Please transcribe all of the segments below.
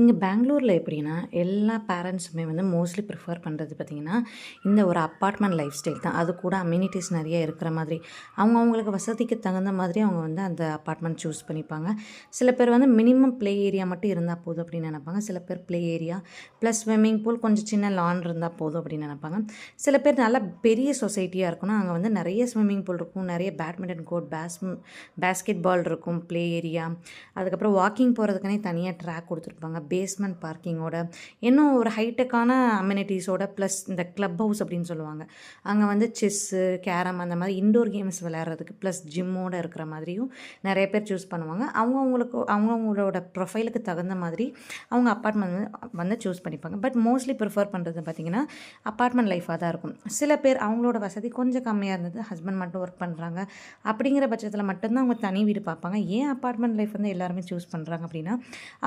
இங்கே பெங்களூரில் எப்படின்னா எல்லா பேரண்ட்ஸுமே வந்து மோஸ்ட்லி ப்ரிஃபர் பண்ணுறது பார்த்திங்கன்னா இந்த ஒரு அப்பார்ட்மெண்ட் லைஃப் ஸ்டைல் தான். அது கூட அம்யூனிட்டிஸ் நிறைய இருக்கிற மாதிரி. அவங்க அவங்களுக்கு வசதிக்கு தகுந்த மாதிரி அவங்க வந்து அந்த அப்பார்ட்மெண்ட் சூஸ் பண்ணிப்பாங்க. சில பேர் வந்து மினிமம் ப்ளே ஏரியா மட்டும் இருந்தால் போதும் அப்படின்னு நினைப்பாங்க. சில பேர் play area plus swimming pool கொஞ்சம் சின்ன லான் இருந்தால் போதும் அப்படின்னு நினைப்பாங்க. சில பேர் நல்லா பெரிய சொசைட்டியாக இருக்கணும் அங்கே வந்து நிறைய ஸ்விம்மிங் பூல் இருக்கும். நிறைய badminton court base basketball இருக்கும் ப்ளே ஏரியா அதுக்கப்புறம் வாக்கிங் போகிறதுக்குனே தனியாக ட்ராக் கொடுத்துருப்பாங்க. பேஸ்மெண்ட் பார்க்கிங்கோட இன்னும் ஒரு ஹைடெக்கான அம்யூனிட்டிஸோட ப்ளஸ் இந்த க்ளப் ஹவுஸ் அப்படின்னு சொல்லுவாங்க. அங்கே வந்து செஸ்ஸு கேரம் அந்த மாதிரி இன்டோர் கேம்ஸ் விளையாடுறதுக்கு ப்ளஸ் ஜிம்மோடு இருக்கிற மாதிரியும் நிறைய பேர் சூஸ் பண்ணுவாங்க. அவங்கவுங்களுக்கு அவங்கவுங்களோட ப்ரொஃபைலுக்கு தகுந்த மாதிரி அவங்க அப்பார்ட்மெண்ட் வந்து சூஸ் பண்ணிப்பாங்க. பட் மோஸ்ட்லி ப்ரிஃபர் பண்ணுறது பார்த்திங்கன்னா அப்பார்ட்மெண்ட் லைஃபாக தான் இருக்கும். சில பேர் அவங்களோட வசதி கொஞ்சம் கம்மியாக இருந்தது ஹஸ்பண்ட் மட்டும் ஒர்க் பண்ணுறாங்க அப்படிங்கிற பட்சத்தில் மட்டும்தான் அவங்க தனி வீடு பார்ப்பாங்க. ஏன் அப்பார்ட்மெண்ட் லைஃப் வந்து எல்லாருமே சூஸ் பண்ணுறாங்க அப்படின்னா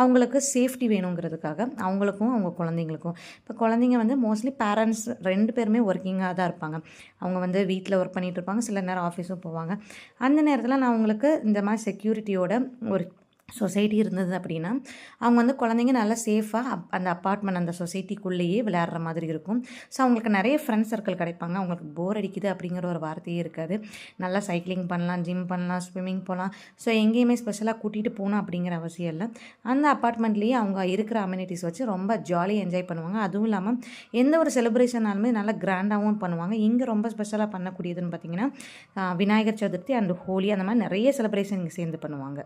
அவங்களுக்கு சேஃப் சேஃப்டி வேணுங்கிறதுக்காக அவங்களுக்கும் அவங்க குழந்தைங்களுக்கும். இப்போ குழந்தைங்க வந்து மோஸ்ட்லி பேரண்ட்ஸ் ரெண்டு பேருமே ஒர்க்கிங்காக தான் இருப்பாங்க. அவங்க வந்து வீட்டில் ஒர்க் பண்ணிகிட்டு இருப்பாங்க சில நேரம் ஆஃபீஸும் போவாங்க. அந்த நேரத்தில் நான் அவங்களுக்கு இந்த மாதிரி செக்யூரிட்டியோட ஒரு சொசைட்டி இருந்தது அப்படின்னா அவங்க வந்து குழந்தைங்க நல்லா சேஃபாக அப் அந்த அப்பார்ட்மெண்ட் அந்த சொசைட்டிக்குள்ளேயே விளையாடுற மாதிரி இருக்கும். ஸோ அவங்களுக்கு நிறைய ஃப்ரெண்ட்ஸ் சர்க்கிள் கிடைப்பாங்க. அவங்களுக்கு போர் அடிக்குது அப்படிங்கிற ஒரு வார்த்தையே இருக்காது. நல்லா சைக்கிளிங் பண்ணலாம் ஜிம் பண்ணலாம் ஸ்விம்மிங் போகலாம் ஸோ எங்கேயுமே ஸ்பெஷலாக கூட்டிகிட்டு போகணும் அப்படிங்கிற அவசியம் இல்லை. அந்த அப்பார்ட்மெண்ட்லேயே அவங்க இருக்கிற அம்யூனிட்டிஸ் வச்சு ரொம்ப ஜாலியாக என்ஜாய் பண்ணுவாங்க. அதுவும் இல்லாமல் எந்த ஒரு செலிப்ரேஷனாலுமே நல்லா கிராண்டாகவும் பண்ணுவாங்க. இங்கே ரொம்ப ஸ்பெஷலாக பண்ணக்கூடியதுன்னு பார்த்தீங்கன்னா விநாயகர் சதுர்த்தி அண்ட் ஹோலி அந்த மாதிரி நிறைய செலிப்ரேஷன் இங்கே சேர்ந்து பண்ணுவாங்க.